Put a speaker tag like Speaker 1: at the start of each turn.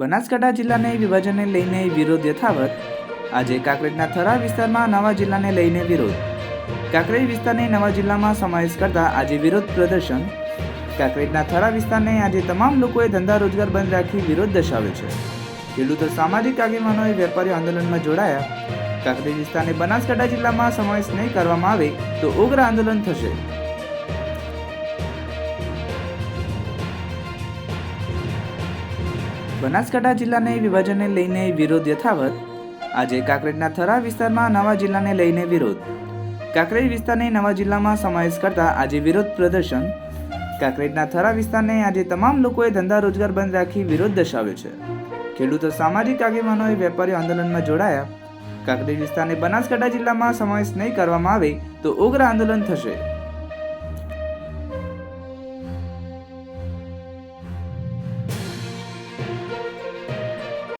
Speaker 1: બનાસકાંઠા જિલ્લાને વિભાજનને લઈને વિરોધ યથાવત. આજે કાંકરેજના થરા વિસ્તારમાં નવા જિલ્લાને લઈને વિરોધ. કાંકરેજ વિસ્તારને નવા જિલ્લામાં સમાવેશ કરતા આજે વિરોધ પ્રદર્શન. કાંકરેજના થરા વિસ્તારને આજે તમામ લોકોએ ધંધા રોજગાર બંધ રાખી વિરોધ દર્શાવ્યો છે. ખેડૂતો સામાજિક આગેવાનોએ વેપારી આંદોલનમાં જોડાયા. કાંકરેજ વિસ્તારને બનાસકાંઠા જિલ્લામાં સમાવેશ નહીં કરવામાં આવે તો ઉગ્ર આંદોલન થશે. બનાસકાંઠા જિલ્લાને વિભાજનને લઈને વિરોધ યથાવત. આજે કાંકરેજના થરા વિસ્તારમાં નવા જિલ્લાને લઈને વિરોધ. કાંકરેજ વિસ્તારને નવા જિલ્લામાં સમાવેશ કરતા આજે વિરોધ પ્રદર્શન. કાંકરેજના થરા વિસ્તારને આજે તમામ લોકોએ ધંધા રોજગાર બંધ રાખી વિરોધ દર્શાવ્યો છે. ખેડૂતો સામાજિક આગેવાનોએ વેપારીઓ આંદોલનમાં જોડાયા. કાંકરેજ વિસ્તારને બનાસકાંઠા જિલ્લામાં સમાવેશ નહીં કરવામાં આવે તો ઉગ્ર આંદોલન થશે.